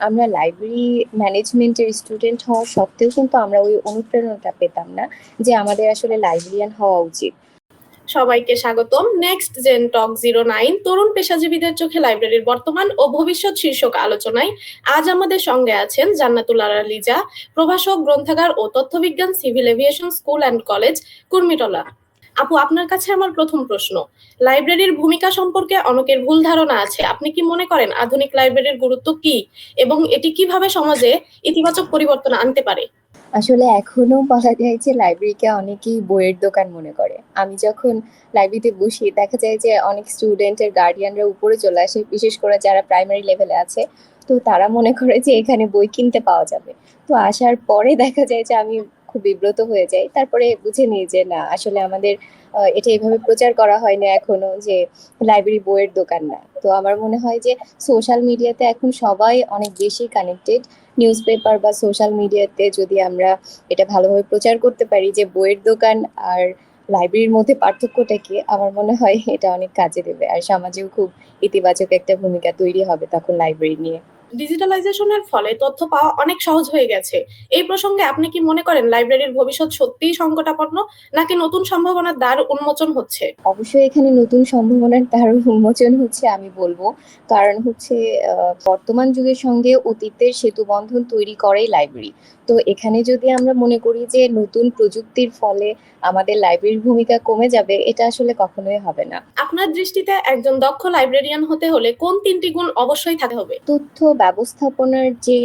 আমরা লাইব্রেরি ম্যানেজমেন্টের স্টুডেন্ট হওয়া সত্ত্বেও কিন্তু আমরা ওই অনুপ্রেরণাটা পেতাম না যে আমাদের আসলে লাইব্রেরিয়ান হওয়া উচিত। সবাইকে স্বাগতম। Next gen talk zero nine তরুণ পেশাজীবীদের চোখে লাইব্রেরির বর্তমান ও ভবিষ্যৎ শীর্ষক আলোচনায় আজ আমাদের সঙ্গে আছেন জান্নাতুল আরা লিজা, প্রভাষক, গ্রন্থাগার ও তথ্যবিজ্ঞান civil aviation school and college Kurmitola. আপু, আপনার কাছে আমার প্রথম প্রশ্ন। লাইব্রেরির ভূমিকা সম্পর্কে অনেকের ভুল ধারণা আছে। আপনি কি মনে করেন আধুনিক লাইব্রেরির গুরুত্ব কি এবং এটি কীভাবে সমাজে ইতিবাচক পরিবর্তন আনতে পারে? আসলে এখনও বলা যায় যে লাইব্রেরিকে অনেকেই বইয়ের দোকান মনে করে। আমি যখন লাইব্রেরিতে বসি, দেখা যায় যে অনেক স্টুডেন্টের গার্ডিয়ানরা উপরে চলে আসে, বিশেষ করে যারা প্রাইমারি লেভেলে আছে। তো তারা মনে করে যে এখানে বই কিনতে পাওয়া যাবে। তো আসার পরে দেখা যায় যে আমি খুব বিব্রত হয়ে যাই তারপরে বুঝে নিই যে, না, আসলে আমাদের এটা এভাবে প্রচার করা হয় না এখনও যে, লাইব্রেরি বইয়ের দোকান না। তো আমার মনে হয় যে, সোশ্যাল মিডিয়াতে এখন সবাই অনেক বেশি কানেক্টেড। নিউজ পেপার বা সোশ্যাল মিডিয়াতে যদি আমরা এটা ভালোভাবে প্রচার করতে পারি যে, বইয়ের দোকান আর লাইব্রেরির মধ্যে পার্থক্যটা কি, আমার মনে হয় এটা অনেক কাজে দেবে। আর সমাজেও খুব ইতিবাচক একটা ভূমিকা তৈরি হবে তখন লাইব্রেরি নিয়ে। ডিজিটালাইজেশনের ফলে তথ্য পাওয়া অনেক সহজ হয়ে গেছে। এই প্রসঙ্গে আপনি কি মনে করেন লাইব্রেরির ভবিষ্যৎ সত্যিই সংকটাপন্ন, নাকি নতুন সম্ভাবনার দ্বার উন্মোচন হচ্ছে? অবশ্যই এখানে নতুন সম্ভাবনার দ্বার উন্মোচন হচ্ছে, আমি বলব। কারণ হচ্ছে বর্তমান যুগের সঙ্গে অতীতের সেতু বন্ধন তৈরি করেই লাইব্রেরি তো এখানে যদি আমরা মনে করি যে নতুন প্রযুক্তির ফলে আমাদের লাইব্রেরির ভূমিকা কমে যাবে এটা আসলে কখনোই হবে না। আপনার দৃষ্টিতে একজন দক্ষ লাইব্রেরিয়ান হতে হলে কোন তিনটি গুণ অবশ্যই থাকতে হবে? তথ্য ব্যবস্থাপনার যে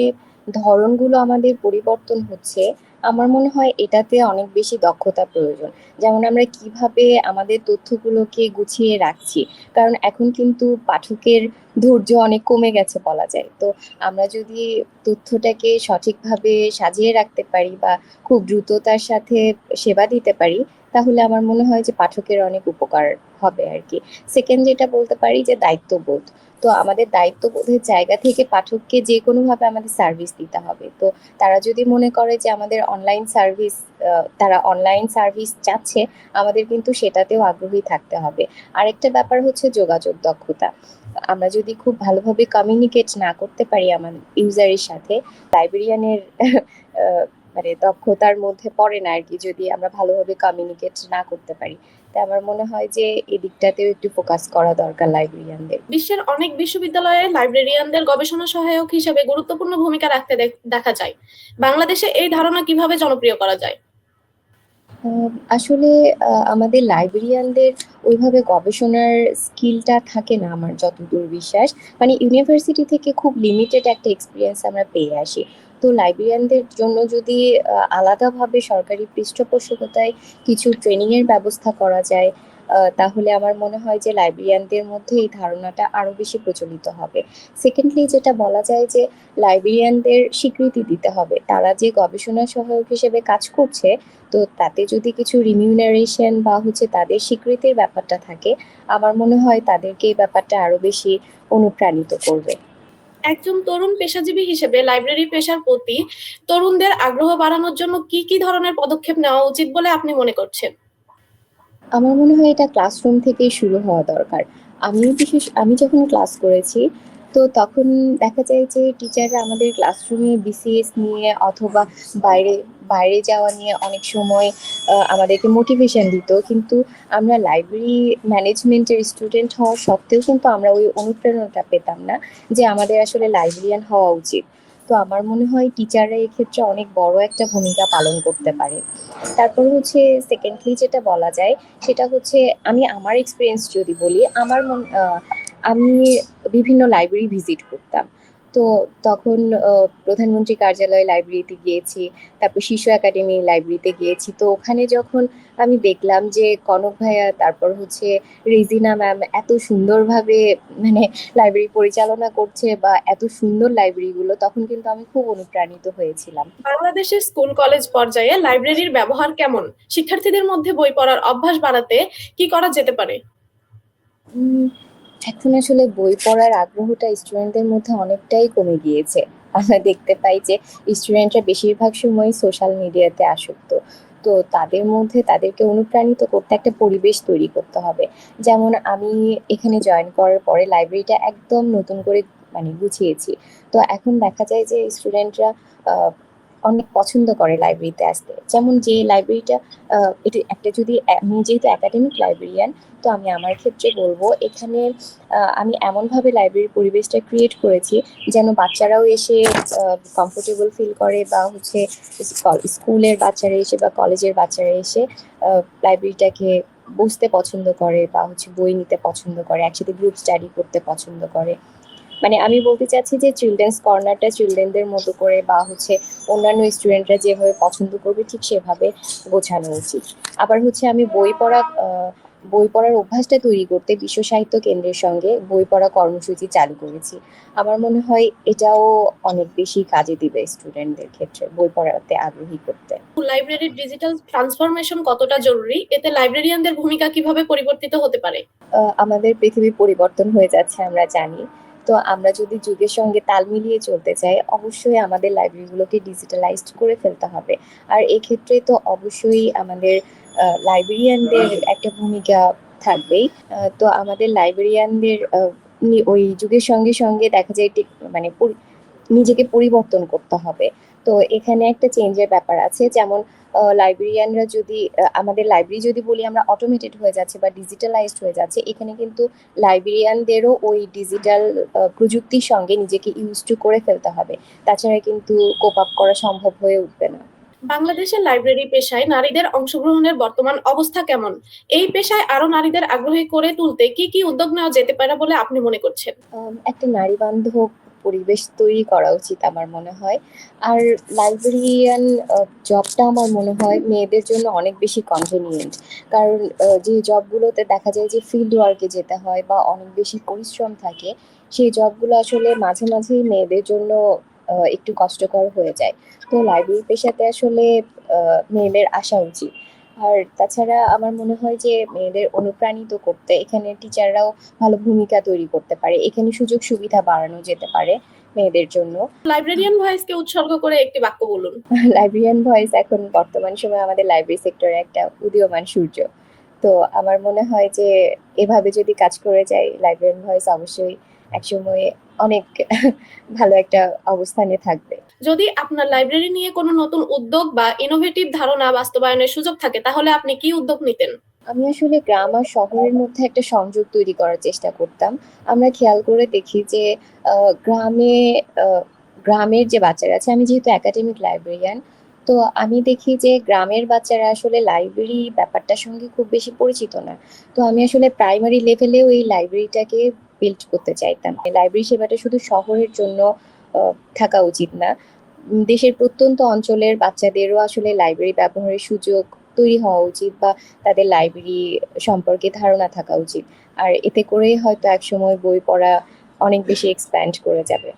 ধরনগুলো আমাদের পরিবর্তন হচ্ছে আমার মনে হয় এটাতে অনেক বেশি দক্ষতা প্রয়োজন। যেমন আমরা কীভাবে আমাদের তথ্যগুলোকে গুছিয়ে রাখছি। কারণ এখন কিন্তু পাঠকের ধৈর্য অনেক কমে গেছে বলা যায়। তো আমরা যদি তথ্যটাকে সঠিকভাবে সাজিয়ে রাখতে পারি বা খুব দ্রুততার সাথে সেবা দিতে পারি, তাহলে আমার মনে হয় যে পাঠকের অনেক উপকার হবে আর কি। সেকেন্ড যেটা বলতে পারি যে দায়িত্ববোধ। তো আমাদের দায়িত্ববোধের জায়গা থেকে পাঠককে যে কোনোভাবে আমাদের সার্ভিস দিতে হবে। তো তারা যদি মনে করে যে আমাদের অনলাইন সার্ভিস তারা অনলাইন সার্ভিস চাচ্ছে, আমাদের কিন্তু সেটাতেও আগ্রহী থাকতে হবে। আরেকটা ব্যাপার হচ্ছে যোগাযোগ দক্ষতা। আমরা যদি খুব ভালোভাবে কমিউনিকেট না করতে পারি আমার ইউজারের সাথে লাইব্রেরিয়ানের মানে দক্ষতার মধ্যে পড়ে না আর কি, যদি আমরা ভালোভাবে কমিউনিকেট না করতে পারি। আমার মনে হয় যে এই দিকটাতেও একটু ফোকাস করা দরকার লাইব্রেরিয়ানদের বিশ্বের অনেক বিশ্ববিদ্যালয়ে লাইব্রেরিয়ানদের গবেষণা সহায়ক হিসেবে গুরুত্বপূর্ণ ভূমিকা রাখতে দেখা যায়। বাংলাদেশে এই ধারণা কীভাবে জনপ্রিয় করা যায়? আসলে আমাদের লাইব্রেরিয়ানদের ওইভাবে গবেষণার স্কিলটা থাকে না আমার যতদূর বিশ্বাস। মানে ইউনিভার্সিটি থেকে খুব লিমিটেড একটা এক্সপিরিয়েন্স আমরা পেয়ে আসি। তো লাইব্রেরিয়ানদের জন্য যদি আলাদাভাবে সরকারি পৃষ্ঠপোষকতায় কিছু ট্রেনিং এর ব্যবস্থা করা যায় তাহলে আমার মনে হয় যে লাইব্রেরিয়ানদের মধ্যে এই ধারণাটা আরও বেশি প্রচলিত হবে। সেকেন্ডলি যেটা বলা যায় যে লাইব্রেরিয়ানদের স্বীকৃতি দিতে হবে। তারা যে গবেষণা সহায়ক হিসেবে কাজ করছে, তো তাতে যদি কিছু রিমিউনারেশন বা হচ্ছে তাদের স্বীকৃতির ব্যাপারটা থাকে, আমার মনে হয় তাদেরকে এই ব্যাপারটা আরও বেশি অনুপ্রাণিত করবে। একজন তরুণ পেশাজীবী হিসেবে লাইব্রেরি পেশার প্রতি তরুণদের আগ্রহ বাড়ানোর জন্য কি কি ধরনের পদক্ষেপ নেওয়া উচিত বলে আপনি মনে করছেন? আমার মনে হয় এটা ক্লাসরুম থেকেই শুরু হওয়া দরকার। আমি বিশেষ আমি যখন ক্লাস করেছি তো তখন দেখা যায় যে টিচাররা আমাদের ক্লাসরুমে বিসিএস নিয়ে অথবা বাইরে বাইরে যাওয়া নিয়ে অনেক সময় আমাদেরকে মোটিভেশন দিত। কিন্তু আমরা লাইব্রেরি ম্যানেজমেন্টের স্টুডেন্ট হওয়া সত্ত্বেও কিন্তু আমরা ওই অনুপ্রেরণাটা পেতাম না যে আমাদের আসলে লাইব্রেরিয়ান হওয়া উচিত। তো আমার মনে হয় টিচাররা এক্ষেত্রে অনেক বড় একটা ভূমিকা পালন করতে পারে। তারপর হচ্ছে সেকেন্ডলি যেটা বলা যায়, সেটা হচ্ছে আমি আমার এক্সপিরিয়েন্স যদি বলি, আমার মন আমি বিভিন্ন লাইব্রেরি ভিজিট করতাম। তো তখন প্রধানমন্ত্রী কার্যালয় লাইব্রেরিতে গিয়েছি তারপর শিশু একাডেমি লাইব্রেরিতে গিয়েছি। তো ওখানে যখন আমি দেখলাম যে কনক ভাইয়া তারপর হচ্ছে রেজিনা ম্যাম এত সুন্দরভাবে মানে লাইব্রেরি পরিচালনা করছে বা এত সুন্দর লাইব্রেরিগুলো তখন কিন্তু আমি খুব অনুপ্রাণিত হয়েছিলাম। বাংলাদেশের স্কুল কলেজ পর্যায়ে লাইব্রেরির ব্যবহার কেমন? শিক্ষার্থীদের মধ্যে বই পড়ার অভ্যাস বাড়াতে কি করা যেতে পারে? এখন আসলে বই পড়ার আগ্রহটা স্টুডেন্টদের মধ্যে অনেকটাই কমে গিয়েছে। আমরা দেখতে পাই যে স্টুডেন্টরা বেশিরভাগ সময় সোশ্যাল মিডিয়াতে আসক্ত। তো তাদের মধ্যে তাদেরকে অনুপ্রাণিত করতে একটা পরিবেশ তৈরি করতে হবে। যেমন আমি এখানে জয়েন করার পরে লাইব্রেরিটা একদম নতুন করে মানে গুছিয়েছি। তো এখন দেখা যায় যে স্টুডেন্টরা অনেক পছন্দ করে লাইব্রেরিতে আসতে। যেমন যে লাইব্রেরিটা এটি একটা যদি, আমি যেহেতু একাডেমিক লাইব্রেরিয়ান তো আমি আমার ক্ষেত্রে বলব এখানে আমি এমনভাবে লাইব্রেরির পরিবেশটা ক্রিয়েট করেছি যেন বাচ্চারাও এসে কমফোর্টেবল ফিল করে বা হচ্ছে স্কুলের বাচ্চারা এসে বা কলেজের বাচ্চারা এসে লাইব্রেরিটাকে বসতে পছন্দ করে বা হচ্ছে বই নিতে পছন্দ করে, একসাথে গ্রুপ স্টাডি করতে পছন্দ করে। মানে আমি বলতে চাচ্ছি যে চিলড্রেন্স কর্নারটা চিলড্রেনদের মতো করে বা হচ্ছে অন্যান্য স্টুডেন্টরা যেভাবে পছন্দ করবে ঠিক সেভাবে গোছানো উচিত। আবার হচ্ছে আমি বই পড়া বই পড়ার অভ্যাসটা তৈরি করতে বিশ্ব সাহিত্য কেন্দ্রের সঙ্গে বই পড়া কর্মসূচি চালু করেছি। আমার মনে হয় এটাও অনেক বেশি কাজে দিবে স্টুডেন্টদের ক্ষেত্রে বই পড়াতে আগ্রহী করতে। লাইব্রেরির ডিজিটাল ট্রান্সফরমেশন কতটা জরুরি? এতে লাইব্রেরিয়ানদের ভূমিকা কীভাবে পরিবর্তিত হতে পারে? আমাদের পৃথিবী পরিবর্তন হয়ে যাচ্ছে আমরা জানি। তো আমরা যদি যুগের সঙ্গে তাল মিলিয়ে চলতে চাই, অবশ্যই আমাদের লাইব্রেরিগুলোকে ডিজিটালাইজড করে ফেলতে হবে। আর এক্ষেত্রে তো অবশ্যই আমাদের লাইব্রেরিয়ানদের একটা ভূমিকা থাকবেই। তো আমাদের লাইব্রেরিয়ানদের ওই যুগের সঙ্গে সঙ্গে দেখা যায় মানে নিজেকে পরিবর্তন করতে হবে। তো এখানে একটা চেঞ্জের ব্যাপার আছে। যেমন লাইব্রেরিয়ানরা যদি আমাদের লাইব্রেরি যদি বলি আমরা অটোমেটেড হয়ে যাচ্ছে বা ডিজিটালাইজড হয়ে যাচ্ছে এখানে কিন্তু লাইব্রেরিয়ানদেরও ওই ডিজিটাল প্রযুক্তির সঙ্গে নিজেকে ইউজ টু করে ফেলতে হবে। তাছাড়া কিন্তু কোপ আপ করা সম্ভব হয়ে উঠবে না। বাংলাদেশের লাইব্রেরি পেশায় নারীদের অংশগ্রহণের বর্তমান অবস্থা কেমন? এই পেশায় আরও নারীদের আগ্রহী করে তুলতে কি কি উদ্যোগ নেওয়া যেতে পারে বলে আপনি মনে করছেন? একটা নারী বান্ধব পরিবেশ তৈরি করা উচিত আমার মনে হয়। আর লাইব্রেরিয়ান জবটা আমার মনে হয় মেয়েদের জন্য অনেক বেশি কনভেনিয়েন্ট কারণ যে জবগুলোতে দেখা যায় যে ফিল্ড ওয়ার্কে যেতে হয় বা অনেক বেশি পরিশ্রম থাকে, সেই জবগুলো আসলে মাঝে মাঝেই মেয়েদের জন্য একটু কষ্টকর হয়ে যায়। তো লাইব্রেরি পেশাতে আসলে মেয়েদের আসা উচিত। আর তাছাড়া আমার মনে হয় যে মেয়েদের অনুপ্রাণিত করতে এখানে টিচাররাও ভালো ভূমিকা তৈরি করতে পারে। এখানে সুযোগ সুবিধা বাড়ানো যেতে পারে মেয়েদের জন্য। লাইব্রেরিয়ান ভয়েসকে উৎসর্গ করে একটি বাক্য বলুন। লাইব্রেরিয়ান ভয়েস এখন বর্তমান সময়ে আমাদের লাইব্রেরি সেক্টরে একটা উদীয়মান সূর্য। তো আমার মনে হয় যে এভাবে যদি কাজ করে যায় লাইব্রেরিয়ান ভয়েস অবশ্যই একসময় অনেক ভালো একটা অবস্থানে থাকবে। যদি আপনার লাইব্রেরি নিয়ে কোনো নতুন উদ্যোগ বা ইনোভেটিভ ধারণা বাস্তবায়নের সুযোগ থাকে তাহলে আপনি কি উদ্যোগ নিতেন? আমি আসলে গ্রাম আর শহরের মধ্যে একটা সংযোগ তৈরি করার চেষ্টা করতাম। আমরা খেয়াল করে দেখি যে গ্রামে গ্রামের যে বাচ্চারা আছে আমি যেহেতু একাডেমিক লাইব্রেরিয়ান তো আমি দেখি যে গ্রামের বাচ্চারা আসলে লাইব্রেরি ব্যাপারটার সঙ্গে খুব বেশি পরিচিত না। তো আমি আসলে প্রাইমারি লেভেলেও এই লাইব্রেরিটাকে বিল্ড করতে চাইতাম। লাইব্রেরি সেবাটা শুধু শহরের জন্য থাকা উচিত না। দেশের প্রত্যন্ত অঞ্চলের বাচ্চাদেরও আসলে লাইব্রেরি ব্যবহারের সুযোগ তৈরি হওয়া উচিত বা তাদের লাইব্রেরি সম্পর্কে ধারণা থাকা উচিত। আর এতে করেই হয়তো একসময় বই পড়া অনেক বেশি এক্সপ্যান্ড করে যাবে।